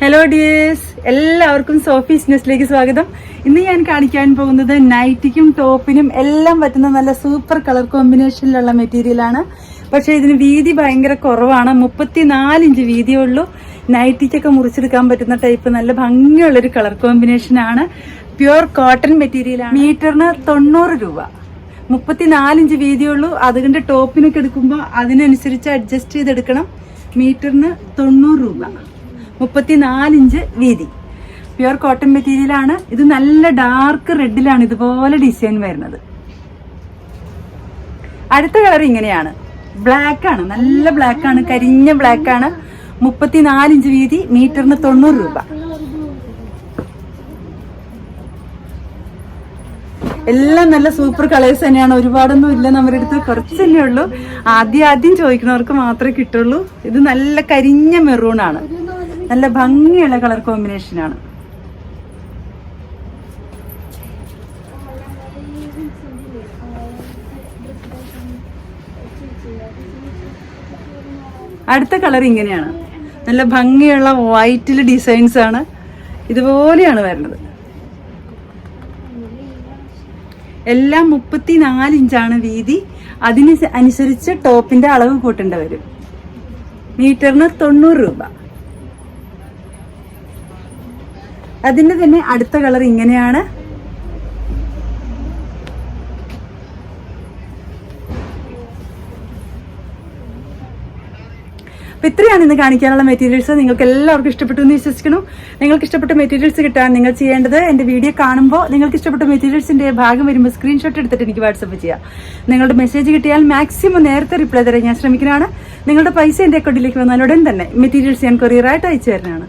Hello dears എല്ലാവർക്കും സോഫി ബിസിനസ്സിലേക്ക് സ്വാഗതം. ഇന്ന് ഞാൻ കാണിക്കാൻ പോകുന്നത് നൈറ്റിക്കും ടോപ്പിനും എല്ലാം പറ്റുന്ന നല്ല സൂപ്പർ കളർ കോമ്പിനേഷനിലുള്ള മെറ്റീരിയലാണ് പക്ഷെ ഇതിന് വീതി ഭയങ്കര കുറവാണ്. മുപ്പത്തിനാല് ഇഞ്ച് വീതിയേ ഉള്ളൂ. നൈറ്റിക്കൊക്കെ മുറിച്ചെടുക്കാൻ പറ്റുന്ന ടൈപ്പ് നല്ല ഭംഗിയുള്ളൊരു കളർ കോമ്പിനേഷൻ ആണ്. പ്യുവർ കോട്ടൺ മെറ്റീരിയലാണ് മീറ്ററിന് തൊണ്ണൂറ് രൂപ. മുപ്പത്തിനാല് ഇഞ്ച് വീതിയുള്ളൂ അതുകൊണ്ട് ടോപ്പിനൊക്കെ എടുക്കുമ്പോൾ അതിനനുസരിച്ച് അഡ്ജസ്റ്റ് ചെയ്തെടുക്കണം. മീറ്ററിന് തൊണ്ണൂറ് രൂപ. മുപ്പത്തിനാല് ഇഞ്ച് വീതി. പ്യുവർ കോട്ടൺ മെറ്റീരിയലാണ് ഇത് നല്ല ഡാർക്ക് റെഡിലാണ് ഇതുപോലെ ഡിസൈൻ വരുന്നത്. അടുത്ത കളർ ഇങ്ങനെയാണ്. ബ്ലാക്ക് ആണ്. നല്ല ബ്ലാക്ക് ആണ്. കരിഞ്ഞ ബ്ലാക്ക് ആണ്. മുപ്പത്തിനാല് ഇഞ്ച് വീതി. മീറ്ററിന് തൊണ്ണൂറ് രൂപ. എല്ലാം നല്ല സൂപ്പർ കളേഴ്സ് തന്നെയാണ്. ഒരുപാടൊന്നും ഇല്ല നമ്മുടെ അടുത്ത്. കുറച്ച് തന്നെ ഉള്ളൂ. ആദ്യം ആദ്യം ചോദിക്കുന്നവർക്ക് മാത്രമേ കിട്ടുള്ളൂ. ഇത് നല്ല കരിഞ്ഞ മെറൂൺ ആണ്. നല്ല ഭംഗിയുള്ള കളർ കോമ്പിനേഷൻ ആണ്. അടുത്ത കളർ ഇങ്ങനെയാണ്. നല്ല ഭംഗിയുള്ള വൈറ്റിൽ ഡിസൈൻസ് ആണ്. ഇതുപോലെയാണ് വരുന്നത്. എല്ലാം മുപ്പത്തിനാല് ഇഞ്ചാണ് വീതി. അതിന് അനുസരിച്ച് ടോപ്പിന്റെ അളവ് കൂട്ടേണ്ടി വരും. മീറ്ററിന് തൊണ്ണൂറ് രൂപ. അതിന്റെ തന്നെ അടുത്ത കളർ ഇങ്ങനെയാണ്. അപ്പൊ ഇത്രയാണ് ഇന്ന് കാണിക്കാനുള്ള മെറ്റീരിയൽസ് നിങ്ങൾക്ക് എല്ലാവർക്കും ഇഷ്ടപ്പെട്ടു എന്ന് വിശ്വസിക്കുന്നു. നിങ്ങൾക്ക് ഇഷ്ടപ്പെട്ട മെറ്റീരിയൽസ് കിട്ടാൻ നിങ്ങൾ ചെയ്യേണ്ടത് എന്റെ വീഡിയോ കാണുമ്പോൾ നിങ്ങൾക്ക് ഇഷ്ടപ്പെട്ട മെറ്റീരിയൽസിന്റെ ഭാഗം വരുമ്പോൾ സ്ക്രീൻഷോട്ട് എടുത്തിട്ട് എനിക്ക് വാട്സപ്പ് ചെയ്യാം. നിങ്ങളുടെ മെസ്സേജ് കിട്ടിയാൽ മാക്സിമം നേരത്തെ റിപ്ലൈ തരാൻ ഞാൻ ശ്രമിക്കുന്നതാണ്. നിങ്ങളുടെ പൈസ എന്റെ അക്കൗണ്ടിലേക്ക് വന്നാൽ ഉടൻ തന്നെ മെറ്റീരിയൽസ് ഞാൻ കൊറിയറായിട്ട് അയച്ചു തരുന്നതാണ്.